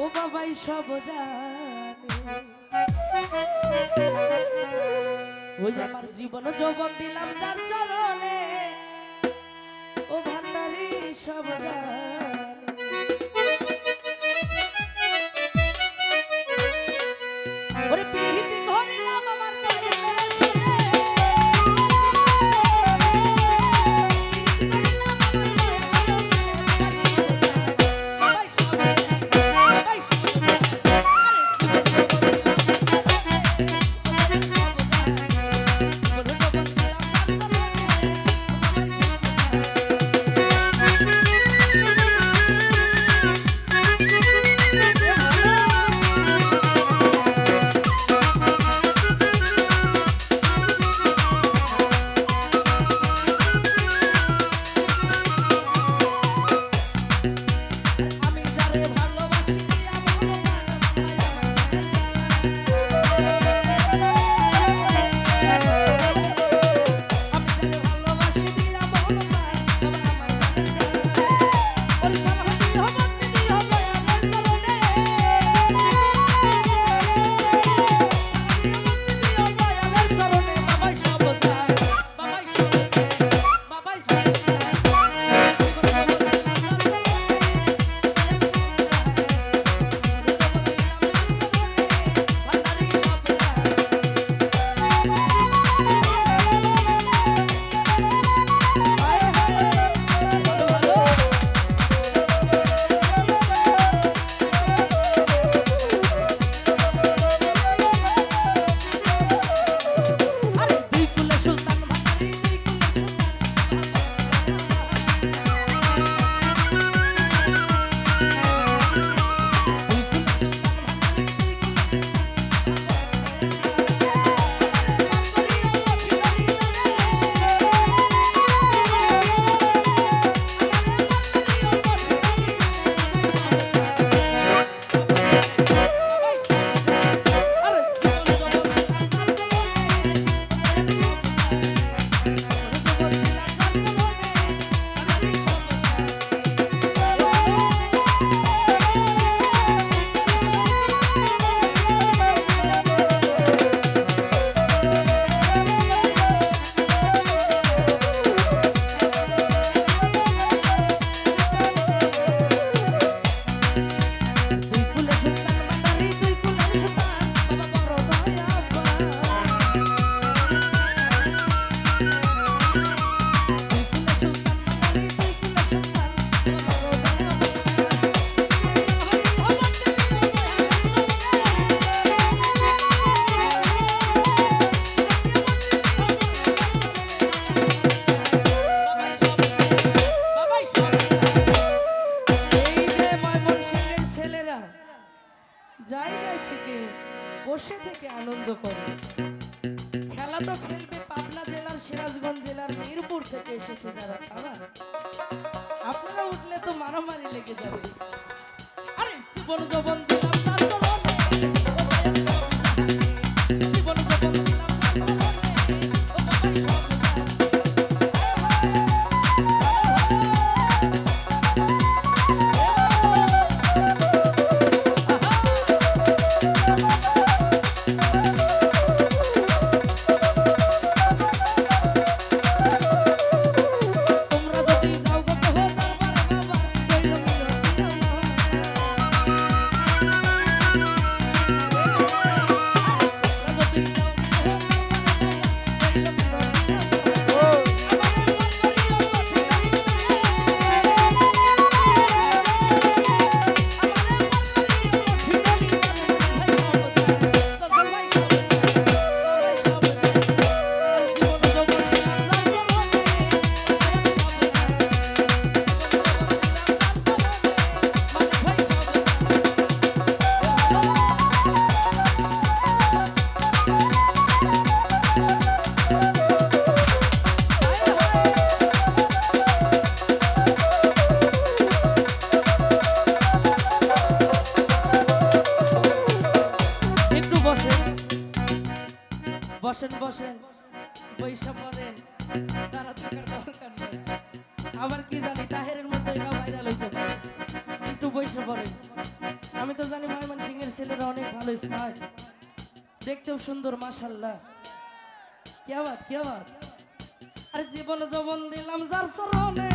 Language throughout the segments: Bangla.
ও বাবাই সব ওই আমার জীবন যৌবন দিলাম যার চরণে। ও ভান্ডারি সব জানে। যৌবন বসেন বসেন। বৈশা পড়েন তারা থাকার দরকার নেই। আবার কি জানি তাহের মতো এটা ভাইরাল হইতে একটু বৈশা পড়েন আমি তো জানি ময়মন সিং এর ছেলেরা অনেক ভালো স্মার্ট দেখতেও সুন্দর, মাশাল্লাহ। কে আবার কে আবার? আর জীবন জবন দিলাম যার চরণে।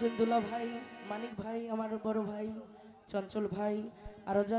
দুলা ভাই মানিক ভাই আমার বড় ভাই চঞ্চল ভাই আরও যারা